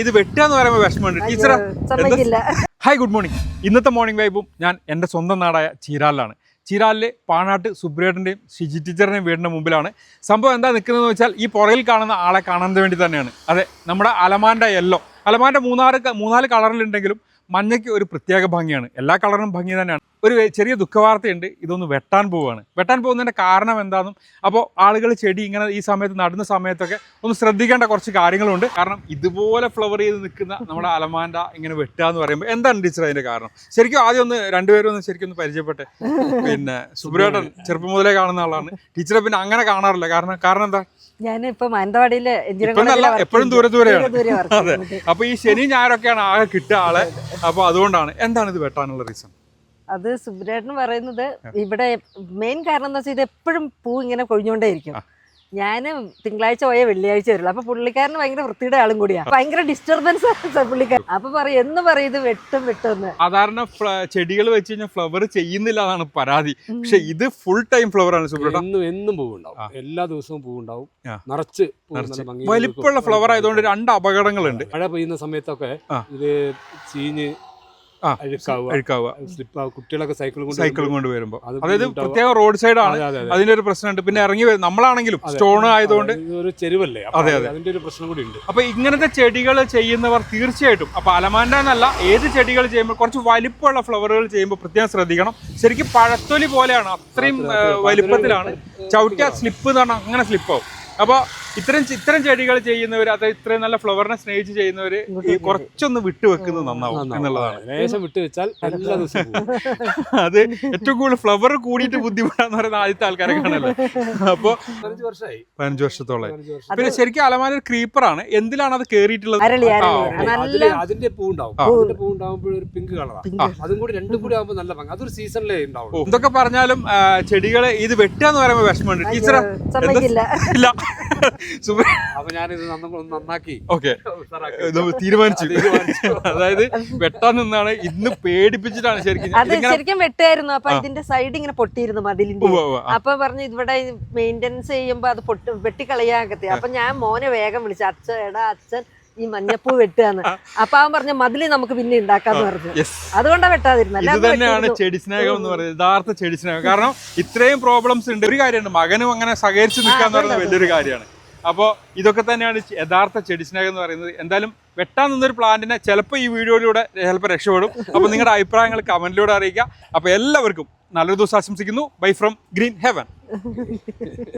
ഇത് വെട്ടുക എന്ന് പറയുമ്പോൾ വിഷമമുണ്ട് ടീച്ചറെ സമ്മതിക്കില്ല. ഹായ് ഗുഡ് മോർണിംഗ് ഇന്നത്തെ മോർണിംഗ് വൈബും ഞാൻ എന്റെ സ്വന്തം നാടായ ചീരാലിലാണ്. ചീരാലിലെ പാണാട്ട് സുബ്രേട്ടന്റെയും ഷിജി ടീച്ചറിന്റെയും വീടിന്റെ മുമ്പിലാണ്. സംഭവം എന്താ നിൽക്കുന്നതെന്ന് വെച്ചാൽ ഈ പുറകിൽ കാണുന്ന ആളെ കാണാൻ വേണ്ടി തന്നെയാണ്. അതെ നമ്മുടെ അലമാന്റെ യെല്ലോ. അലമാന്റെ മൂന്നാറ് മൂന്നാൽ കളറിലുണ്ടെങ്കിലും മഞ്ഞയ്ക്ക് ഒരു പ്രത്യേക ഭംഗിയാണ്. എല്ലാ കളറിനും ഭംഗി തന്നെയാണ്. ഒരു ചെറിയ ദുഃഖവാർത്തയുണ്ട്. ഇതൊന്ന് വെട്ടാൻ പോവുകയാണ്. വെട്ടാൻ പോകുന്നതിന്റെ കാരണം എന്താണെന്നും അപ്പോൾ ആളുകൾ ചെടി ഇങ്ങനെ ഈ സമയത്ത് നടുന്ന സമയത്തൊക്കെ ഒന്ന് ശ്രദ്ധിക്കേണ്ട കുറച്ച് കാര്യങ്ങളുണ്ട്. കാരണം ഇതുപോലെ ഫ്ലവർ ചെയ്ത് നിൽക്കുന്ന നമ്മുടെ അലമാൻഡ ഇങ്ങനെ വെട്ടുക എന്ന് പറയുമ്പോൾ എന്താണ് ടീച്ചർ അതിന്റെ കാരണം? ശരിക്കും ആദ്യം ഒന്ന് രണ്ടുപേരും ഒന്ന് ശരിക്കും ഒന്ന് പരിചയപ്പെട്ടെ. പിന്നെ സുബ്രേട്ടൻ ചെറുപ്പം മുതലേ കാണുന്ന ആളാണ്. ടീച്ചറെ പിന്നെ അങ്ങനെ കാണാറില്ല. കാരണം കാരണം എന്താ? ഞാൻ ഇപ്പൊ എപ്പോഴും ദൂരെ ദൂരെയാണ്. അപ്പോൾ അതെ. അപ്പൊ ഈ ശനി ഞായറൊക്കെയാണ് ആകെ കിട്ടുക ആളെ. അപ്പൊ അതുകൊണ്ടാണ്. എന്താണ് ഇത് വെട്ടാനുള്ള റീസൺ അത് സുബ്രേട്ടൻ പറയുന്നത് ഇവിടെ മെയിൻ കാരണം എന്താ വെച്ചാൽ ഇത് എപ്പോഴും പൂ ഇങ്ങനെ കൊഴിഞ്ഞോണ്ടേയിരിക്കും ഞാൻ തിങ്കളാഴ്ച പോയ വെള്ളിയാഴ്ച വരുള്ളൂ. അപ്പൊ പുള്ളിക്കാരന് ഭയങ്കര വൃത്തിയുടെ ആളും കൂടിയാ. ഭയങ്കര ഡിസ്റ്റർബൻസ് പുള്ളിക്കാരൻ. അപ്പൊ പറയും എന്ന് പറയും ഇത് വെട്ടും വെട്ടും സാധാരണ ചെടികൾ വെച്ച് കഴിഞ്ഞാൽ ഫ്ലവർ ചെയ്യുന്നില്ല എന്നാണ് പരാതി. പക്ഷെ ഇത് ഫുൾ ടൈം ഫ്ലവർ ആണ് എന്നും എന്നും പൂവുണ്ടാവും. എല്ലാ ദിവസവും പൂവുണ്ടാവും. നിറച്ച്. വലിപ്പമുള്ള ഫ്ലവർ ആയതുകൊണ്ട് രണ്ട് അപകടങ്ങളുണ്ട്. മഴ പെയ്യുന്ന സമയത്തൊക്കെ. ഇത് ചീഞ്ഞ്. അഴുക്കാവുക. കുട്ടികളൊക്കെ സൈക്കിൾ കൊണ്ട് സൈക്കിൾ കൊണ്ട് വരുമ്പോൾ അതായത് പ്രത്യേക റോഡ് സൈഡ് ആണ്. അതെ, അതെ, അതെ. അതിന്റെ ഒരു പ്രശ്നമുണ്ട്. പിന്നെ ഇറങ്ങി വരും നമ്മളാണെങ്കിലും സ്റ്റോൺ ആയതുകൊണ്ട് ഒരു ചെരുവല്ലേ? അപ്പൊ അതെ, അത് അതെ. അതിന്റെ ഒരു പ്രശ്നം കൂടി ഉണ്ട്. അപ്പൊ ഇങ്ങനത്തെ ചെടികൾ ചെയ്യുന്നവർ തീർച്ചയായിട്ടും അപ്പൊ അലമാൻഡ എന്നല്ല ഏത് ചെടികൾ ചെയ്യുമ്പോൾ കുറച്ച് വലിപ്പമുള്ള ഫ്ലവറുകൾ ചെയ്യുമ്പോൾ പ്രത്യേകം ശ്രദ്ധിക്കണം. ശരിക്കും പഴത്തൊലി പോലെയാണ്. അത്രയും. വലിപ്പത്തിലാണ്. ചവിട്ടിയ സ്ലിപ്പ് എന്ന് പറഞ്ഞാൽ അങ്ങനെ സ്ലിപ്പാവും അപ്പോൾ ഇത്തരം ഇത്രയും ഇത്തരം ചെടികൾ ചെയ്യുന്നവർ അത് ഇത്രയും നല്ല ഫ്ലവറിനെ സ്നേഹിച്ച് ചെയ്യുന്നവർ ഈ കുറച്ചൊന്ന് വിട്ടുവെക്കുന്നത് നന്നാവും നന്നാവും. എന്നുള്ളതാണ്. ലേശം വിട്ട് വെച്ചാൽ എല്ലാ ദിവസവും അത് ഏറ്റവും കൂടുതൽ ഫ്ലവർ കൂടിയിട്ട് ബുദ്ധിമുട്ടാന്ന് പറയുന്ന ആദ്യത്തെ ആൾക്കാരെ കാണല്ലോ അപ്പോ പതിനഞ്ച് വർഷത്തോളം പിന്നെ ശരിക്കും അലമാര ഒരു ക്രീപ്പറാണ് എന്തിലാണ് അത് കേറിയിട്ടുള്ളത്? അതിന്റെ പൂ ഉണ്ടാവും പൂ ഉണ്ടാവുമ്പോൾ ഒരു പിങ്ക് കളറാണ്. അതും കൂടി രണ്ടും കൂടി ആവുമ്പോൾ നല്ല ഭംഗി. അതൊരു സീസണിലേ ഉണ്ടാവും ഇതൊക്കെ എന്തൊക്കെ പറഞ്ഞാലും ചെടികളെ ഇത് വെട്ടുക എന്ന് പറയുമ്പോൾ വിഷമമുണ്ട്. ടീച്ചറെ സമ്മതിക്കില്ല. ഇല്ല. സുബ അപ്പൊ ഞാനിത് നന്നാക്കി. ഓക്കെ. തീരുമാനിച്ചു. തീരുമാനിച്ചു. അതായത് വെട്ടാൻ നിന്നാണ് ഇന്ന് പേടിപ്പിച്ചിട്ടാണ് ശരിക്കും അത് ശരിക്കും വെട്ടായിരുന്നു. അപ്പൊ ഇതിന്റെ സൈഡ് ഇങ്ങനെ പൊട്ടിയിരുന്നു മതിലിന്റെ. അപ്പൊ പറഞ്ഞു ഇവിടെ മെയിന്റെനൻസ് ചെയ്യുമ്പോ അത് പൊട്ടി വെട്ടിക്കളയാകത്തെ. അപ്പൊ ഞാൻ മോനെ വേഗം വിളിച്ചു. അച്ഛൻ എടാ അച്ഛൻ ഈ മഞ്ഞപ്പൂ വെട്ടുകയെന്ന് അപ്പൊ അവൻ പറഞ്ഞ മതിൽ നമുക്ക് പിന്നെ ഉണ്ടാക്കാന്ന് പറഞ്ഞു. അതുകൊണ്ടാണ് അതുകൊണ്ടാ വെട്ടാതിരുന്നത്. ഇത് അല്ലാതെ തന്നെയാണ് ചെടി സ്നേഹം എന്ന് പറയുന്നത്. യഥാർത്ഥ ചെടി സ്നേഹം. കാരണം ഇത്രയും പ്രോബ്ലംസ് ഉണ്ട്. ഒരു കാര്യമുണ്ട്. മകനും അങ്ങനെ സഹകരിച്ച് നിൽക്കാന്ന് പറയുന്നത് വലിയൊരു കാര്യമാണ്. അപ്പോൾ ഇതൊക്കെ തന്നെയാണ് യഥാർത്ഥ ചെടി സ്നേഹം എന്ന് പറയുന്നത്. എന്തായാലും വെട്ടാൻ നിന്നൊരു പ്ലാന്റിനെ ചിലപ്പോൾ ഈ വീഡിയോയിലൂടെ ചിലപ്പോൾ രക്ഷപ്പെടും. അപ്പോൾ നിങ്ങളുടെ അഭിപ്രായങ്ങൾ കമന്റിലൂടെ അറിയിക്കുക. അപ്പോൾ എല്ലാവർക്കും നല്ലൊരു ദിവസം ആശംസിക്കുന്നു. Bye from green heaven